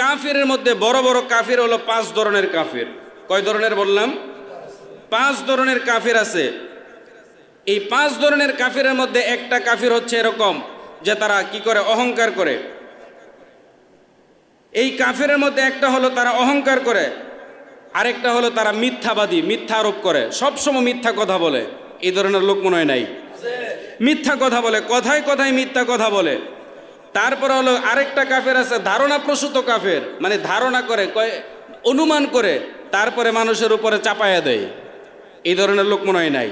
কাফিরের মধ্যে বড় বড় কাফির হলো পাঁচ ধরনের কাফির। কয় ধরনের বললাম? পাঁচ ধরনের কাফির আছে। এই পাঁচ ধরনের কাফিরের মধ্যে একটা কাফির হচ্ছে এরকম যে তারা কি করে? অহংকার করে। এই কাফিরের মধ্যে একটা হলো তারা অহংকার করে, আরেকটা হলো তারা মিথ্যাবাদী, মিথ্যা আরোপ করে। সবসময় মিথ্যা কথা বলে। এই ধরনের লোক মনে হয় নাই? মিথ্যা কথা বলে, কথায় কথায় মিথ্যা কথা বলে। তারপরে হলো আরেকটা কাফের আছে, ধারণা প্রসূত কাফের মানে ধারণা করে অনুমান করে, তারপরে মানুষের উপরে চাপায়া দেয়। এই ধরনের লোক মনে হয় নাই।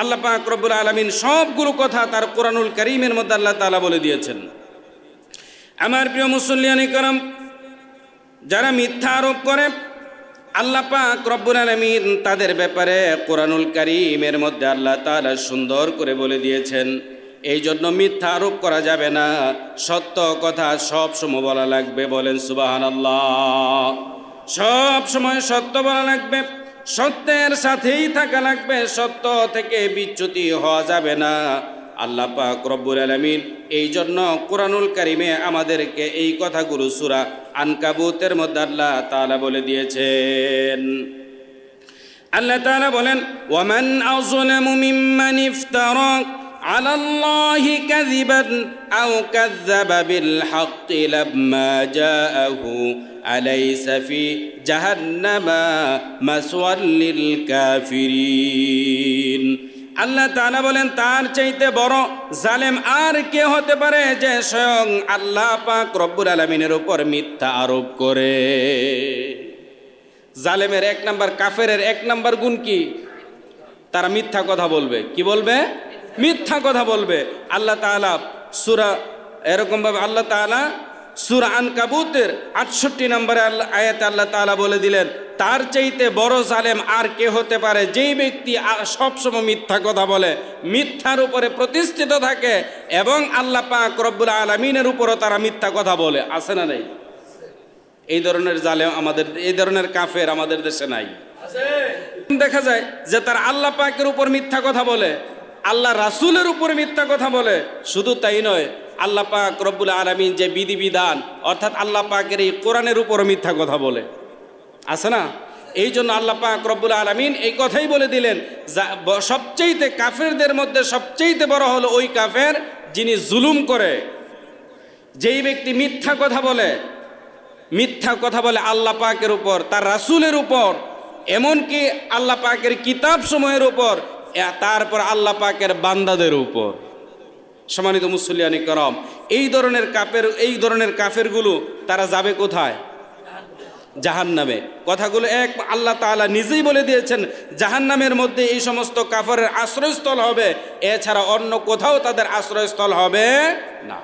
আল্লাহ পাক রব্বুল আলমিন সবগুলো কথা তার কোরআনুল করিমের মধ্যে আল্লাহ তালা বলে দিয়েছেন। আমার প্রিয় মুসল্লিয়ানি করম যারা মিথ্যা আরোপ করে, আল্লাহ পাক রব্বুল আলমিন তাদের ব্যাপারে কোরআনুল করিমের মধ্যে আল্লাহ তাআলা সুন্দর করে বলে দিয়েছেন। এই জন্য মিথ্যা আরোপ করা যাবে না। সত্য কথা সব সময় বলা লাগবে, বলেন সুবাহান সব সময় সত্য বলা লাগবে, সত্যের সাথেই থাকা লাগবে, সত্য থেকে বিচ্যুতি হওয়া যাবে না। আল্লাহ পাক রব্বুল আলমিন এই জন্য কোরআনুল কারিমে আমাদেরকে এই কথাগুলো সুরা আনকাবুতের মধ্যে আল্লাহ তালা বলে দিয়েছেন। আল্লাহ তালা বলেন ওয়ামান আযলামু মিম্মান ইফতারা على الله كذبا أو كذب بالحق لما جاءه أليس في جهنم مسوى للكافرين আল্লাহ তাআলা বলেন তার চাইতে বড় জালেম আর কে হতে পারে যে স্বয়ং আল্লাহ পাক রব্বুল আলমিনের উপর মিথ্যা আরোপ করে জালেমের এক নাম্বার কাফের এক নাম্বার গুণ কি তারা মিথ্যা কথা বলবে কি বলবে মিথ্যা কথা বলবে। আল্লাহ তাআলা সুরা এরকমভাবে আল্লাহ তাআলা সুরা আন কাবুতের আটষট্টি নম্বরে আল্লাহ আয়াতে আল্লাহ তাআলা বলে দিলেন তার চাইতে বড় জালেম আর কে হতে পারে? যেই ব্যক্তি সবসময় মিথ্যা কথা বলে মিথ্যার উপরে প্রতিষ্ঠিত থাকে এবং আল্লাহ পাক রব্বুল আলমিনের উপরও তারা মিথ্যা কথা বলে। আছে না নেই? এই ধরনের জালেম আমাদের এই ধরনের কাফের আমাদের দেশে নাই। দেখা যায় যে তার আল্লাহ পাকের উপর মিথ্যা কথা বলে আল্লাহ রাসূলের উপর মিথ্যা কথা বলে। শুধু তাই নয়, আল্লাহ পাক রব্বুল আলমিন যে বিধিবিধান, অর্থাৎ আল্লাহ পাকের এই কোরআনের উপর মিথ্যা কথা বলে। আছে না? এই জন্য আল্লাহ পাক রব্বুল আলমিন এই কথাই বলে দিলেন সবচেয়েতে কাফেরদের মধ্যে সবচেয়েতে বড় হলো ওই কাফের যিনি জুলুম করে। যেই ব্যক্তি মিথ্যা কথা বলে, মিথ্যা কথা বলে আল্লাহ পাকের উপর, তার রাসূলের উপর, এমনকি আল্লাহ পাকের কিতাব সময়ের উপর তারপর আল্লাহ পাকের বান্দাদের উপর। সম্মানিত মুসল্লিয়ানি করম এই ধরনের কাপের, এই ধরনের কাফেরগুলো তারা যাবে কোথায়? জাহান নামে কথাগুলো এক, আল্লাহ তাআলা নিজেই বলে দিয়েছেন জাহান নামের মধ্যে এই সমস্ত কাফেরের আশ্রয়স্থল হবে, এছাড়া অন্য কোথাও তাদের আশ্রয়স্থল হবে না।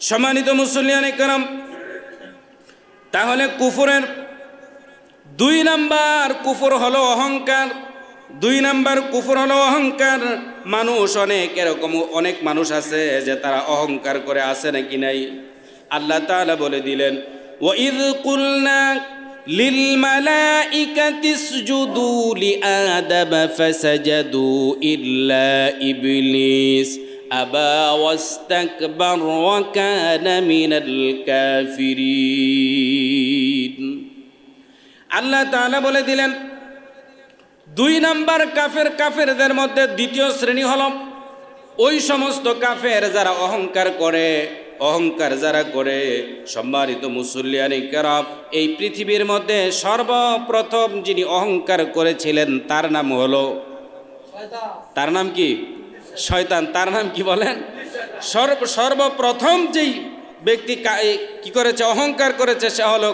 সম্মানিত মুসল্লিয়ানি করম তাহলে কুফুরের দুই নাম্বার কুফর হলো অহংকার দুই নাম্বার কুফর হলো অহংকার মানুষ অনেক এরকম অনেক মানুষ আছে যে তারা অহংকার করে আসে নাকি নাই আল্লাহ তাআলা বলে দিলেন وَإِذْ قُلْنَا لِلْمَلَائِكَةِ اسْجُدُوا لِآدَمَ فَسَجَدُوا إِلَّا إِبْلِيسَ أَبَى وَاسْتَكْبَرَ وَكَانَ مِنَ الْكَافِرِينَ আল্লাহ তাআলা বলে দিলেন দুই নাম্বার কাফের কাফেরদের মধ্যে দ্বিতীয় শ্রেণি হল ওই সমস্ত কাফের যারা অহংকার করে, অহংকার যারা করে, সম্মানিত মুসল্লিয়ানি কেরাম, এই পৃথিবীর মধ্যে সর্বপ্রথম যিনি অহংকার করেছিলেন, তার নাম হলো তার নাম কি? শয়তান। তার নাম কি বলেন? সর্ব, সর্বপ্রথম যেই ব্যক্তি কি করেছে, অহংকার করেছে, সে হলো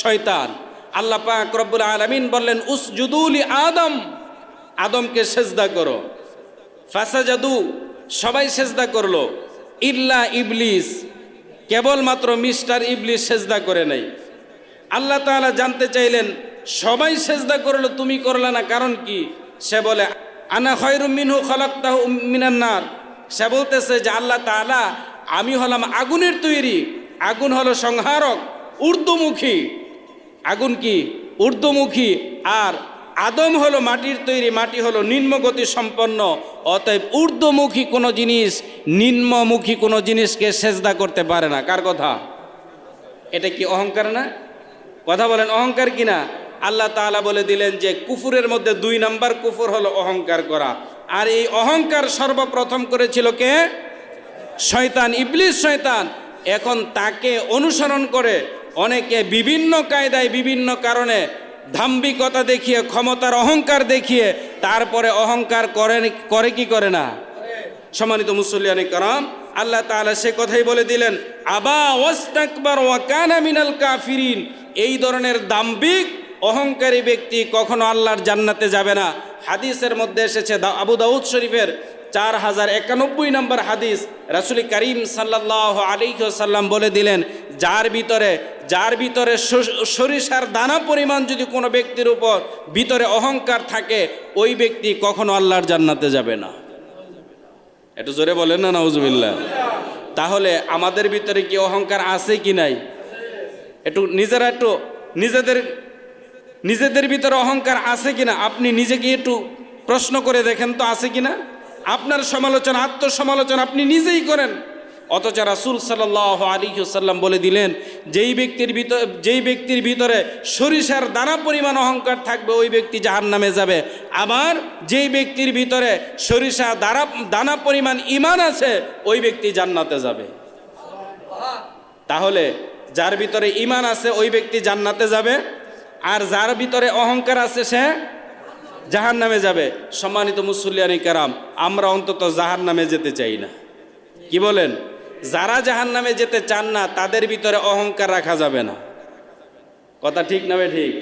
শয়তান। আল্লাহ পাক রব্বুল আলামিন বললেন উসজুদুলি আদম। আদমকে সেজদা করো। ফাসাজাদু, সবাই সেজদা করল। ইল্লা ইবলিস, কেবলমাত্র মিস্টার ইবলিস সেজদা করে নাই। আল্লাহ তাআলা জানতে চাইলেন, সবাই সেজদা করল, তুমি করলে না, কারণ কি? সে বলে, আনা খয়রুম মিনহু খলাকতাহু মিনান নার। সে বলতেছে যে, আল্লাহ তাআলা, আমি হলাম আগুনের তৈরি। আগুন হলো সংহারক, ঊর্ধ্বমুখী। আগুন কি? ঊর্ধ্বমুখী। আর আদম হলো মাটির তৈরি, মাটি হলো নিম্নগতি সম্পন্ন। অতএব ঊর্ধ্বমুখী কোনো জিনিস, নিম্নমুখী কোনো জিনিসকে সেজদা করতে পারে না। কার কথা? এটা কি অহংকার না? কথা বলেন, অহংকার কি না? আল্লাহ তাআলা বলে দিলেন যে কুফুরের মধ্যে দুই নাম্বার কুফুর হলো অহংকার করা। আর এই অহংকার সর্বপ্রথম করেছিল কে? শয়তান, ইবলিস শয়তান। এখন তাকে অনুসরণ করে অনেকে বিভিন্ন কায়দায়, বিভিন্ন কারণে ধাম্বিকতা দেখিয়ে, ক্ষমতার অহংকার দেখিয়ে তারপরে অহংকার করে করে কি করে না? সম্মানিত মুসল্লিয়ানি কারাম আল্লাহ তাআলা সে কথাই বলে দিলেন, আবা ওয়াস্তাকবার ওয়া কানা মিনাল কাফিরিন। এই ধরনের দাম্ভিক অহংকারী ব্যক্তি কখনো আল্লাহর জান্নাতে যাবে না। হাদিসের মধ্যে এসেছে আবু দাউদ শরীফের চার হাজার একানব্বই নম্বর হাদিস রাসুল করিম সাল্লাহ আলিহাল্লাম বলে দিলেন, যার ভিতরে যার ভিতরে সরিষার দানা পরিমাণ যদি কোনো ব্যক্তির উপর ভিতরে অহংকার থাকে, ওই ব্যক্তি কখনো আল্লাহর জান্নাতে যাবে না। একটু জোরে বলেন না, নাউজুবিল্লাহ। তাহলে আমাদের ভিতরে কি অহংকার আছে কি নাই? একটু নিজেরা একটু, নিজেদের নিজেদের ভিতরে অহংকার আছে কিনা? আপনি নিজেকে একটু প্রশ্ন করে দেখেন তো, আছে কিনা? আপনার সমালোচনা, আত্মসমালোচনা আপনি নিজেই করেন। অথচ রাসুল সাল্লাহ আলী সাল্লাম বলে দিলেন, যেই ব্যক্তির ভিতর, যেই ব্যক্তির ভিতরে সরিষার দানা পরিমাণ অহংকার থাকবে, ওই ব্যক্তি জাহান নামে যাবে। আবার যেই ব্যক্তির ভিতরে সরিষা দানা দানা পরিমাণ ইমান আছে, ওই ব্যক্তি জান্নাতে যাবে। তাহলে যার ভিতরে ইমান আছে, ওই ব্যক্তি জান্নাতে যাবে। আর যার ভিতরে অহংকার আছে সে জাহান নামে যাবে। সম্মানিত মুসল্লিয়ানি কারাম আমরা অন্তত জাহান নামে যেতে চাই না। কি বলেন? যারা জাহান নামে যেতে চান না তাদের ভিতরে অহংকার রাখা যাবে না। কথা ঠিক নামে ঠিক?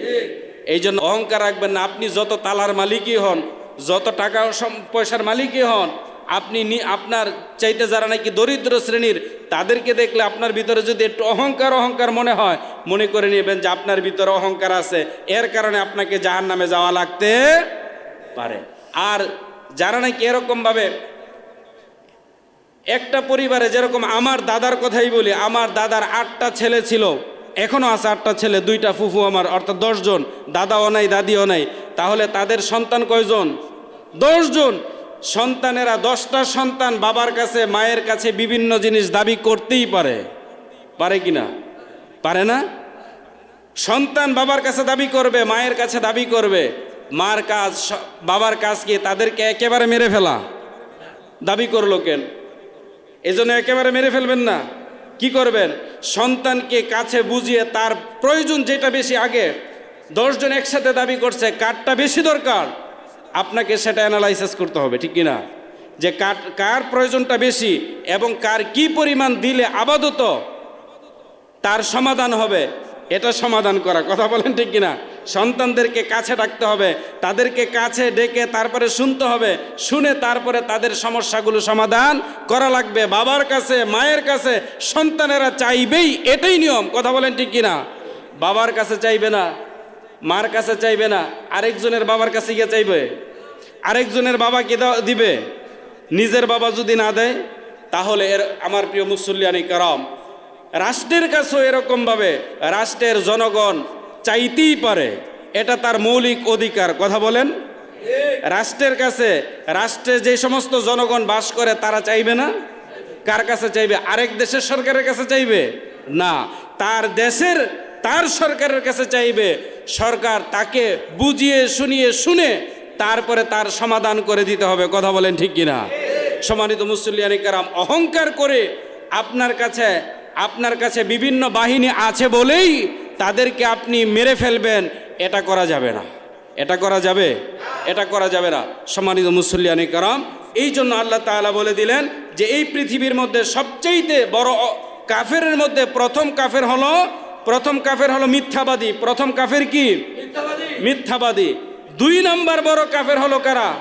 এই জন্য অহংকার রাখবেন না। আপনি যত তালার মালিকই হন যত টাকা পয়সার মালিকই হন আপনি আপনার চাইতে যারা নাকি দরিদ্র শ্রেণির, তাদেরকে দেখলে আপনার ভিতরে যদি একটু অহংকার অহংকার মনে হয়, মনে করে নেবেন যে আপনার ভিতরে অহংকার আছে। এর কারণে আপনাকে জাহান নামে যাওয়া লাগতে পারে। আর যারা নাকি এরকমভাবে একটা পরিবারে যেরকম আমার দাদার কথাই বলি, আমার দাদার আটটা ছেলে ছিল এখনও আছে আটটা ছেলে, দুইটা ফুফু আমার, অর্থাৎ দশজন, দাদাও নাই, দাদিও নাই। তাহলে তাদের সন্তান কয়জন? দশজন। সন্তানেরা দশটা সন্তান বাবার কাছে, মায়ের কাছে বিভিন্ন জিনিস দাবি করতেই পারে। পারে কি না? পারে না? সন্তান বাবার কাছে দাবি করবে, মায়ের কাছে দাবি করবে, মার কাজ বাবার কাজ কি তাদেরকে একেবারে মেরে ফেলা? দাবি করল কেন? এজন্য একেবারে মেরে ফেলবেন না। কি করবেন? সন্তানকে কাছে বুঝিয়ে তার প্রয়োজন যেটা বেশি আগে, দশজন একসাথে দাবি করছে কারটা বেশি দরকার। আপনাকে সেটা অ্যানালাইসিস করতে হবে, ঠিক কিনা? যে কার কার প্রয়োজনটা বেশি এবং কার কি পরিমাণ দিলে আপাতত তার সমাধান হবে, এটা সমাধান করা। কথা বলেন ঠিক কিনা? সন্তানদেরকে কাছে ডাকতে হবে, তাদেরকে কাছে ডেকে তারপরে শুনতে হবে, শুনে তারপরে তাদের সমস্যাগুলো সমাধান করা লাগবে। বাবার কাছে, মায়ের কাছে, সন্তানেরা চাইবেই এটাই নিয়ম, কথা বলেন ঠিক কিনা? বাবার কাছে চাইবে না। মার কাছে চাইবে না, আরেকজনের বাবার কাছে গিয়ে চাইবে। আরেকজনের বাবা কে দিবে? নিজের বাবা যদি না দেয়, তাহলে এর আমার প্রিয় মুসল্লিয়ানি কারাম, রাষ্ট্রের কাছেও এরকমভাবে রাষ্ট্রের জনগণ চাইতেই পারে, এটা তার মৌলিক অধিকার। কথা বলেন? রাষ্ট্রের কাছে রাষ্ট্রে যে সমস্ত জনগণ বাস করে, তারা চাইবে না? কার কাছে চাইবে? আরেক দেশের সরকারের কাছে চাইবে? না। তার দেশের তার সরকারের কাছে চাইবে, সরকার তাকে বুঝিয়ে, শুনিয়ে, শুনে তারপরে তার সমাধান করে দিতে হবে। কথা বলেন ঠিক কিনা? সম্মানিত মুসল্লিয়ানি কারাম, অহংকার করে আপনার কাছে আপনার কাছে বিভিন্ন বাহিনী আছে বলেই তাদেরকে আপনি মেরে ফেলবেন, এটা করা যাবে না। এটা করা যাবে? এটা করা যাবে না। সম্মানিত মুসল্লিয়ানি কারাম, এই জন্য আল্লাহ তালা বলে দিলেন যে, এই পৃথিবীর মধ্যে সবচেয়েতে বড় কাফেরের মধ্যে প্রথম কাফের হলো প্রথম কাফের হলো মিথ্যাবাদী। প্রথম কাফের কি? মিথ্যাবাদী। দুই নাম্বার বড় কাফের হলো কারা?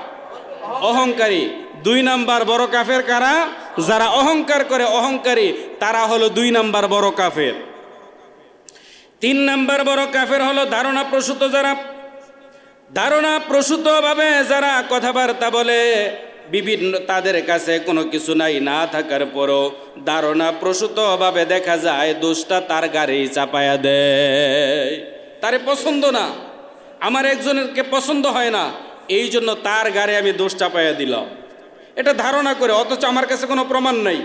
অহংকারী। দুই নাম্বার বড় কাফের কারা? যারা অহংকার করে অহংকারী তারা হলো দুই নাম্বার বড় কাফের। তিন নাম্বার বড় কাফের হলো ধারণা প্রসূত যারা। ধারণা প্রসূতভাবে যারা কথাবার্তা বলে বিভিন্ন তাদের কাছে কোনো কিছু নাই না থাকার পরও ধারণা প্রসূতভাবে দেখা যায় দোষটা তার গাড়ি চাপায়া দেয়। তারে পছন্দ না। আমার একজনেরকে পছন্দ হয় না। এই জন্য তার গাড়ি আমি দোষ চাপাইয়া দিলাম। এটা ধারণা করে, অথচ আমার কাছে কোনো প্রমাণ নাই।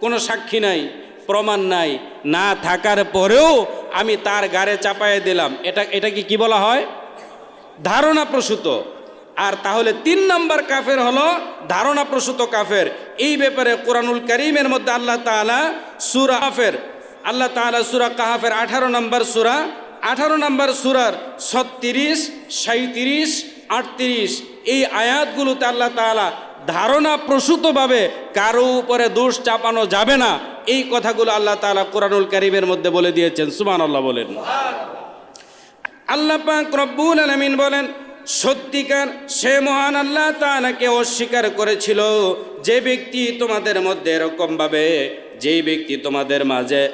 কোনো সাক্ষী নাই, প্রমাণ নাই। না থাকার পরেও আমি তার গাড়ে চাপায় দিলাম। এটা এটা কি বলা হয়? ধারণা প্রসূত। আর তাহলে তিন নম্বর কাফের হলো ধারণা প্রসূত কাফের। এই ব্যাপারে কোরআনুল করিমের মধ্যে আল্লাহ তাআলা সুরা কাফের, আল্লাহ তাআলা সুরা কাহাফের আঠারো নম্বর সুরা, আঠারো নম্বর সুরার ছত্রিশ সাঁত্রিশ আটত্রিশ, এই আয়াতগুলোতে আল্লাহ তাআলা ধারণা প্রসূতভাবে কারও উপরে দোষ চাপানো যাবে না। এই কথাগুলো আল্লাহ তাআলা কোরআনুল করিমের মধ্যে বলে দিয়েছেন। সুমান আল্লাহ বলেন। আল্লাহ পাক রব্বুল আলামিন বলেন সত্যিকার সে মহান আল্লাহ তাআলাকে অস্বীকার করেছিল যে ব্যক্তি তোমাদের মধ্যে এরকম ভাবে যেই ব্যক্তি তোমাদের মাঝে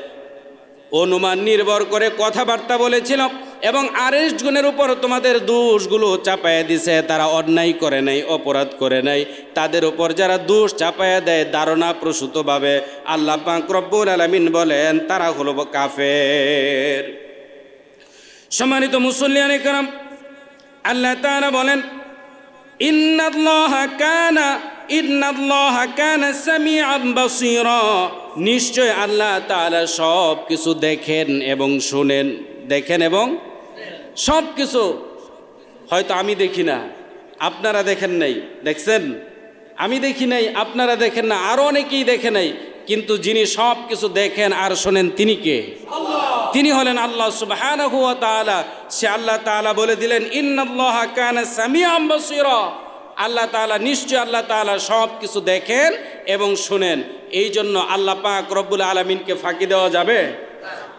অনুমান নির্ভর করে কথাবার্তা বলেছিল এবং আরেস গুণের উপর তোমাদের দোষগুলো চাপায়া দিছে, তারা অন্যায় করে নাই, অপরাধ করে নাই। তাদের উপর যারা দোষ চাপায়া দেয়, ধারণা প্রসূতভাবে আল্লাহ পাক রব্বুল আলামিন বলেন, তারা হলো কাফের। সম্মানিত মুসল্লিয়ান কারাম আল্লাহ তাআলা বলেন, ইন্নাল্লাহ কানা ইন্নাল্লাহ কানা সামিআন বাসীরা। নিশ্চয় আল্লাহ তাআলা সব কিছু দেখেন এবং শুনেন, দেখেন এবং সব কিছু হয়তো আমি দেখি না, আপনারা দেখেন নাই, দেখছেন? আমি দেখি নাই, আপনারা দেখেন না আরও অনেকেই দেখে নাই। কিন্তু যিনি সব কিছু দেখেন আর শোনেন তিনি কে? তিনি হলেন আল্লাহ সুবহানাহু ওয়া তাআলা। সে আল্লাহ তাআলা বলে দিলেন, ইন্নাল্লাহ কান সামিআম বাসীরা। আল্লাহ তাআলা নিশ্চয় আল্লাহ তাআলা সব কিছু দেখেন এবং শুনেন। এই জন্য আল্লাহ পাক রব্বুল আলমিনকে ফাঁকি দেওয়া যাবে?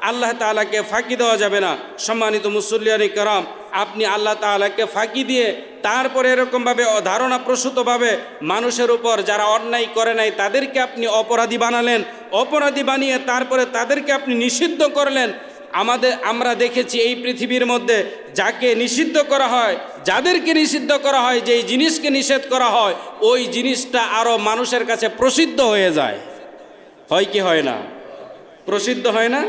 আল্লাহ তাআলাকে ফাঁকি দেওয়া যাবে না। সম্মানিত মুসল্লিয়ানি কারাম, আপনি আল্লাহ তাআলাকে ফাঁকি দিয়ে তারপরে এরকমভাবে ধারণা প্রসূতভাবে মানুষের উপর যারা অন্যায় করে নাই, তাদেরকে আপনি অপরাধী বানালেন। অপরাধী বানিয়ে তারপরে তাদেরকে আপনি নিষিদ্ধ করলেন। আমাদের, আমরা দেখেছি এই পৃথিবীর মধ্যে যাকে নিষিদ্ধ করা হয়, যাদেরকে নিষিদ্ধ করা হয়, যেই জিনিসকে নিষেধ করা হয়, ওই জিনিসটা আরও মানুষের কাছে প্রসিদ্ধ হয়ে যায়। হয় কি হয় না? প্রসিদ্ধ হয় না?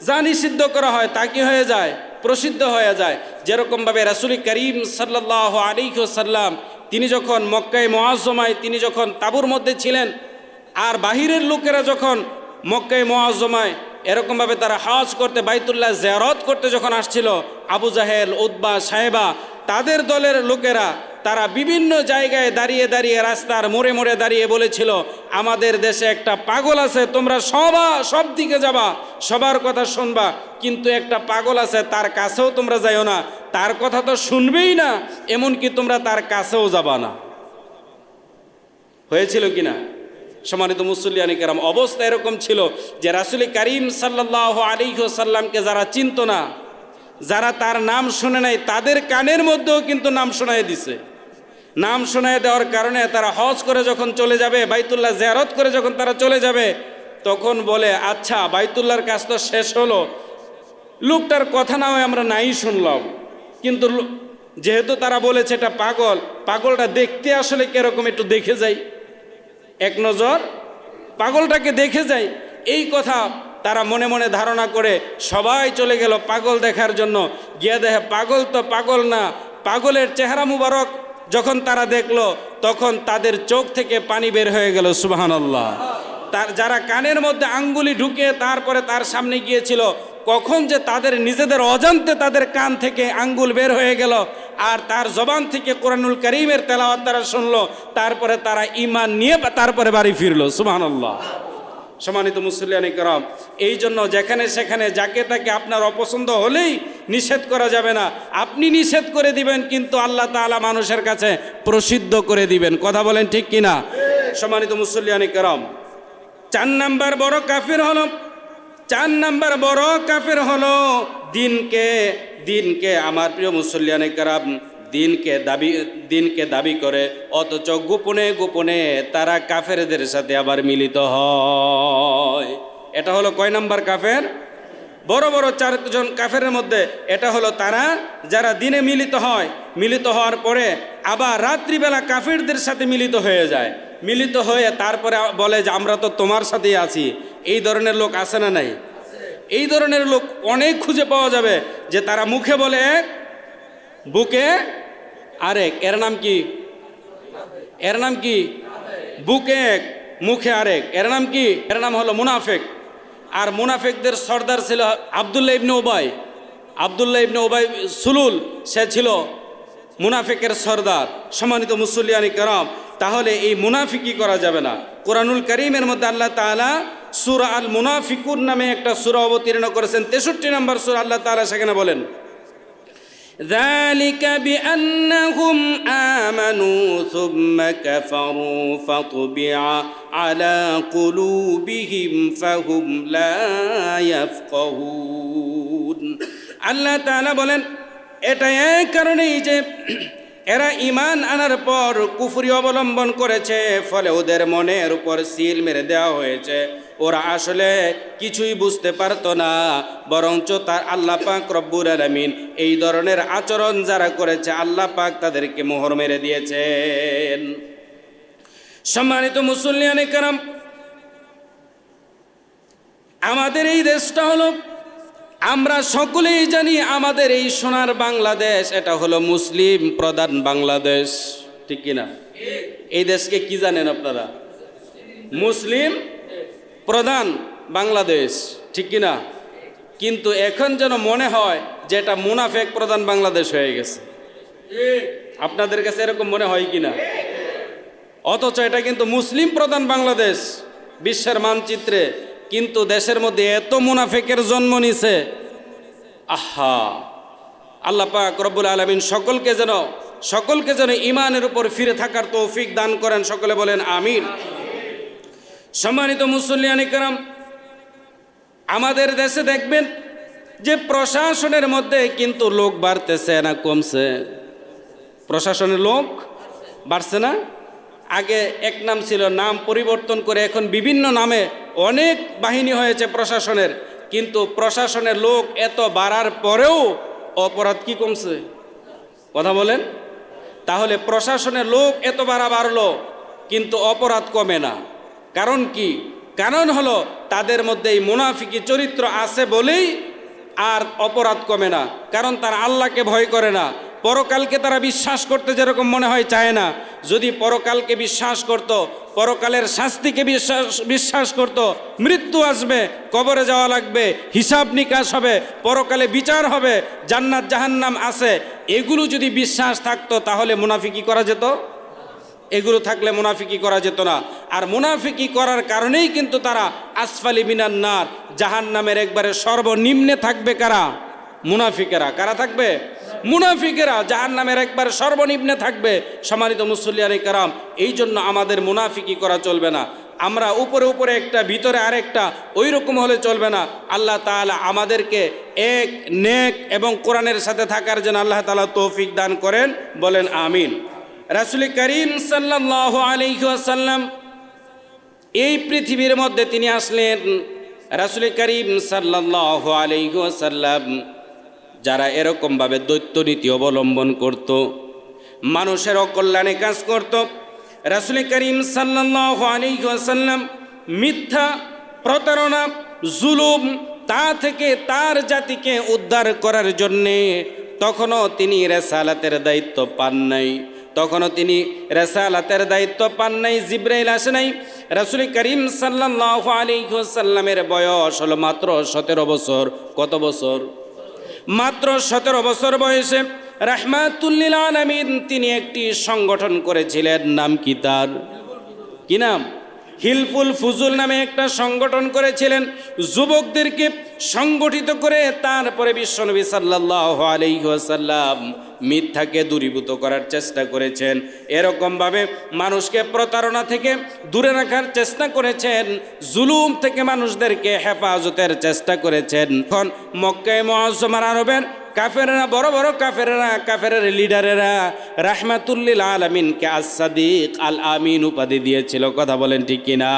যা নিষিদ্ধ করা হয়, তা কি হয়ে যায়? প্রসিদ্ধ হয়ে যায়। যেরকমভাবে রাসুল করিম সাল্লাহ আলিহাল্লাম তিনি যখন মক্কায় মোয়াজ্জমায় তিনি যখন তাবুর মধ্যে ছিলেন, আর বাহিরের লোকেরা যখন মক্কায় মোয়াজ্জমায় এরকমভাবে তারা হাজ করতে, বাইতুল্লাহ জেরত করতে যখন আসছিল, আবু জাহেল উদ্বা সাহেবা, তাদের দলের লোকেরা তারা বিভিন্ন জায়গায় দাঁড়িয়ে দাঁড়িয়ে রাস্তার মোড়ে মোড়ে দাঁড়িয়ে বলেছিল, আমাদের দেশে একটা পাগল আছে, তোমরা সবা, সব দিকে যাবা, সবার কথা শুনবা, কিন্তু একটা পাগল আছে, তার কাছেও তোমরা যাইও না, তার কথা তো শুনবেই না, এমনকি তোমরা তার কাছেও যাবা না। হয়েছিল কি না? সম্মানিত মুসল্লিয়ানি কেরাম, অবস্থা এরকম ছিল যে রাসুল করিম সাল্লাহ আলিহাসাল্লামকে যারা চিনত না, যারা তার নাম শুনে নাই, তাদের কানের মধ্যেও কিন্তু নাম শোনায় দিছে। নাম শোনায় দেওয়ার কারণে তারা হজ করে যখন চলে যাবে, বাইতুল্লাহ জেয়ারত করে যখন তারা চলে যাবে, তখন বলে আচ্ছা বাইতুল্লাহর কাজ তো শেষ হলো। লোকটার কথা না হয় আমরা নাই শুনলাম। কিন্তু যেহেতু তারা বলেছে এটা পাগল, পাগলটা দেখতে আসলে কীরকম একটু দেখে যাই। এক নজর, পাগলটাকে দেখে যায় এই কথা তারা মনে মনে ধারণা করে, সবাই চলে গেল পাগল দেখার জন্য। গিয়ে দেখে, পাগল তো পাগল না, পাগলের চেহারা মুবারক। যখন তারা দেখল, তখন তাদের চোখ থেকে পানি বের হয়ে গেল, সুবাহানাল্লাহ। তার যারা কানের মধ্যে আঙ্গুলি ঢুকিয়ে তারপরে তার সামনে গিয়েছিল, কখন যে তাদের নিজেদের অজান্তে তাদের কান থেকে আঙ্গুল বের হয়ে গেল, আর তার জবান থেকে কোরআনুল করিমের তেলাওয়াত তারা শুনলো, তারপরে তারা ইমান নিয়ে তারপরে বাড়ি ফিরলো, সুবহানাল্লাহ। সম্মানিত মুসলিয়ানি করম এই জন্য যেখানে সেখানে যাকে তাকে আপনার অপছন্দ হলেই নিষেধ করা যাবে না। আপনি নিষেধ করে দিবেন, কিন্তু আল্লাহ তাআলা মানুষের কাছে প্রসিদ্ধ করে দিবেন। কথা বলেন ঠিক কিনা? সম্মানিত মুসলিয়ানি করম, চার নাম্বার বড় কাফির হলো, চার নাম্বার বড় কাফের হলো দিনকে দিনকে। আমার প্রিয় মুসল্লিয়ানে কারাম দিনকে দাবি দিনকে দাবি করে, অথচ গোপনে গোপনে তারা কাফেরদের সাথে আবার মিলিত হয়। এটা হলো কয় নাম্বার কাফের? বড় বড় চারজন কাফের মধ্যে এটা হলো তারা যারা দিনে মিলিত হয়। মিলিত হওয়ার পরে আবার রাত্রিবেলা কাফেরদের সাথে মিলিত হয়ে যায়। মিলিত হয়ে তারপরে বলে যে, আমরা তো তোমার সাথেই আছি। এই ধরনের লোক আছে না নাই? এই ধরনের লোক অনেক খুঁজে পাওয়া যাবে যে তারা মুখে বলে, বুকে আরেক, এর নাম কি? এর নাম কি? বুকে এক, মুখে আরেক। এর নাম কি? এর নাম হলো মুনাফেক। আর মুনাফেকদের সর্দার ছিল আবদুল্লাহ ইবনে ওবাই আবদুল্লাহ ইবনে ওবাই সুলুল, সে ছিল মুনাফেকের সর্দার। সম্মানিত মুসল্লিয়ানি কারাম, তাহলে এই মুনাফিকি করা যাবে না? কোরআনুল করিমের মধ্যে আল্লাহ তাআলা সূরা আল মুনাফিকুর নামে একটা সূরা অবতীর্ণ করেছেন। তেষট্টি নম্বর সূরা আল্লাহ তাআলা সেখানে বলেন ذلك بأنهم آمنوا ثم كفروا فطبع على قلوبهم فهم لا يفقهون আল্লাহ তাআলা বলেন এটা এই কারণেই যে এরা ইমান আনার পর কুফরি অবলম্বন করেছে ফলে ওদের মনের উপর সিল মেরে দেওয়া হয়েছে ওরা আসলে কিছুই বুঝতে পারতো না, বরঞ্চ তার আল্লাহ পাক রব্বুর আলমিন এই ধরনের আচরণ যারা করেছে, আল্লাহ পাক তাদেরকে মোহর মেরে দিয়েছেন। সম্মানিত মুসল্লিয়ান কারাম, আমাদের এই দেশটা হলো, আমরা সকলেই জানি আমাদের এই সোনার বাংলাদেশ, এটা হলো মুসলিম প্রধান বাংলাদেশ, ঠিক কিনা? এই দেশকে কি জানেন আপনারা? মুসলিম প্রধান বাংলাদেশ, ঠিক কিনা? কিন্তু এখন যেন মনে হয় যে এটা মুনাফেক প্রধান বাংলাদেশ হয়ে গেছে। আপনাদের কাছে এরকম মনে হয় কিনা? অথচ এটা কিন্তু মুসলিম প্রধান বাংলাদেশ বিশ্বের মানচিত্রে, কিন্তু দেশের মধ্যে এত মুনাফেকের জন্ম নিছে। আহা! আল্লাহ পাক রব্বুল আলমিন সকলকে যেন সকলকে যেন ইমানের উপর ফিরে থাকার তৌফিক দান করেন। সকলে বলেন, আমিন। সম্মানিত মুসল্লিয়ানি কারাম, আমাদের দেশে দেখবেন যে প্রশাসনের মধ্যে কিন্তু লোক বাড়তেছে না, কমছে। প্রশাসনের লোক বাড়ছে না। আগে এক নাম ছিল, নাম পরিবর্তন করে এখন বিভিন্ন নামে অনেক বাহিনী হয়েছে প্রশাসনের। কিন্তু প্রশাসনের লোক এত বাড়ার পরেও অপরাধ কি কমছে? কথা বলেন। তাহলে প্রশাসনের লোক এত বাড়া বাড়লো, কিন্তু অপরাধ কমে না। কারণ কি? কারণ হলো তাদের মধ্যে এই মুনাফিকি চরিত্র আছে বলেই আর অপরাধ কমে না। কারণ তারা আল্লাহকে ভয় করে না। পরকালকে তারা বিশ্বাস করতে যেরকম মনে হয় চায় না। যদি পরকালকে বিশ্বাস করত, পরকালের শাস্তিকে বিশ্বাস বিশ্বাস করত, মৃত্যু আসবে, কবরে যাওয়া লাগবে, হিসাব নিকাশ হবে, পরকালে বিচার হবে, জান্নাত জাহান্নাম আছে। এগুলো যদি বিশ্বাস থাকতো তাহলে মুনাফিকি করা যেত? এগুলো থাকলে মুনাফিকি করা যেত না। আর মুনাফিকি করার কারণেই কিন্তু তারা আসফালি মিনান নার জাহান নামের একবারে সর্বনিম্নে থাকবে কারা? মুনাফিকেরা। কারা থাকবে? মুনাফিকেরা জাহান নামের একবার সর্বনিম্নে থাকবে। সম্মানিত মুসল্লিয়ানি কারাম, এই জন্য আমাদের মুনাফিকি করা চলবে না। আমরা উপরে উপরে একটা, ভিতরে আরেকটা ওই রকম হলে চলবে না। আল্লাহ তাআলা আমাদেরকে এক, নেক এবং কোরআনের সাথে থাকার জন্য আল্লাহ তালা তৌফিক দান করেন। বলেন আমিন। রাসুল করিম সাল্লাহ আলহাসাল্লাম এই পৃথিবীর মধ্যে তিনি আসলেন রাসুল করিম সাল্লাহ আলহাসাল্লাম যারা এরকমভাবে দৈত্য নীতি অবলম্বন করত, মানুষের অকল্যাণে কাজ করত। রাসুল করিম সাল্লাহ আলহাসাল্লাম মিথ্যা, প্রতারণা, জুলুম তা থেকে তার জাতিকে উদ্ধার করার জন্যে তখনও তিনি রেসালাতের দায়িত্ব পান নাই। তখনও তিনি রেসালাতের দায়িত্ব পান নাই, জিব্রাইল আসে নাই। রাসুল করিম সাল্লাহ আলিহাসাল্লামের বয়স হলো মাত্র সতেরো বছর। কত বছর? মাত্র সতেরো বছর বয়সে রাহমাতুল্লিল আলমিন তিনি একটি সংগঠন করেছিলেন, নাম কি তার? কি নাম? হিলফুল ফুজুল নামে একটা সংগঠন করেছিলেন। যুবকদেরকে সংগঠিত করে তারপরে বিশ্বনবী সাল্লাহ আলহিহাসাল্লাম মিথ্যাকে দূরীভূত করার চেষ্টা করেছেন। এরকমভাবে মানুষকে প্রতারণা থেকে দূরে রাখার চেষ্টা করেছেন। জুলুম থেকে মানুষদেরকে হেফাজতের চেষ্টা করেছেন। এখন মক্কায় মহাজমার আরবের কাফেরেরা, বড় বড় কাফেরেরা, কাফেরের লিডারেরা রাহমাতুল্লিল আলমিনকে আসাদিক আল আমিন উপাধি দিয়েছিল, কথা বলেন ঠিক কিনা?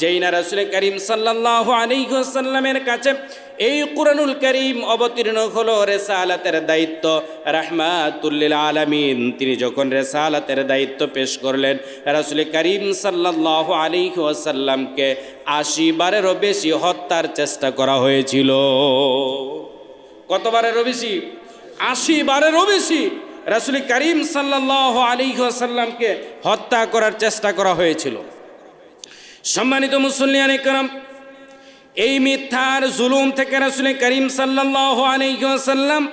যেই না রাসুল করিম সাল্লাহ আলিহাসাল্লামের কাছে এই কুরআনুল করিম অবতীর্ণ হলো রেসালাতের দায়িত্ব। রাহমাতুল্লিল আলামিন, তিনি যখন রেসা রেসালাতের দায়িত্ব পেশ করলেন, রাসুল করিম সাল্লাহ আলিহাসাল্লামকে আশি বারেরও বেশি হত্যার চেষ্টা করা হয়েছিল। কতবারেরও বেশি আশি বারেরও বেশি রাসুল করিম সাল্লাহ আলিহাসাল্লামকে হত্যা করার চেষ্টা করা হয়েছিল। সম্মানিত মুসল্লিয়ান কারাম এই মিথ্যার জুলুম থেকে রাসুল করিম সাল্লাহ আলাইসাল্লাম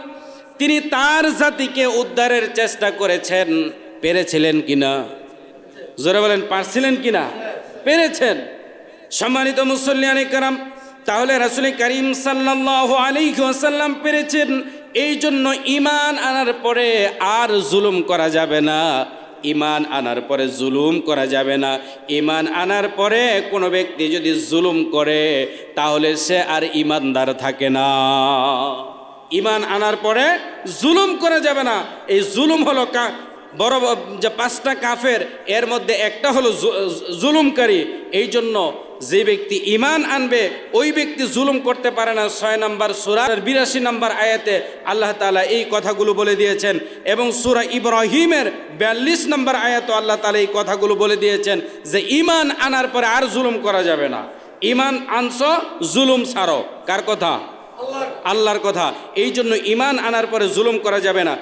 তিনি তার জাতিকে উদ্ধারের চেষ্টা করেছেন। পেরেছিলেন কিনা? জোরে বলেন, পারছিলেন কিনা? পেরেছেন। সম্মানিত মুসল্লিয়ানি কারাম তাহলে রাসুল করিম সাল্লাহ আলাইসাল্লাম পেরেছেন, এই জন্য ইমান আনার পরে আর জুলুম করা যাবে না। ইমান আনার পরে জুলুম করা যাবে না। ইমান আনার পরে কোনো ব্যক্তি যদি জুলুম করে, তাহলে সে আর ইমানদার থাকে না। ইমান আনার পরে জুলুম করা যাবে না। এই জুলুম হলো কা, বড় যে পাঁচটা কাফের, এর মধ্যে একটা হলো জুলুমকারী। এই জন্য যে ব্যক্তি ইমান আনবে, ওই ব্যক্তি জুলুম করতে পারে না। ছয় নম্বর সুরার বিরাশি নম্বর আয়াতে আল্লাহ তালা এই কথাগুলো বলে দিয়েছেন এবং সুরা ইব্রাহিমের বিয়াল্লিশ নম্বর আয়াতে আল্লাহ তালা এই কথাগুলো বলে দিয়েছেন যে ইমান আনার পরে আর জুলুম করা যাবে না। ইমান আনছ, জুলুম ছাড়ো। কার কথা? আল্লাহর। কথা। এই জন্য ইমান আনার পরে জুলুম করা যাবে না।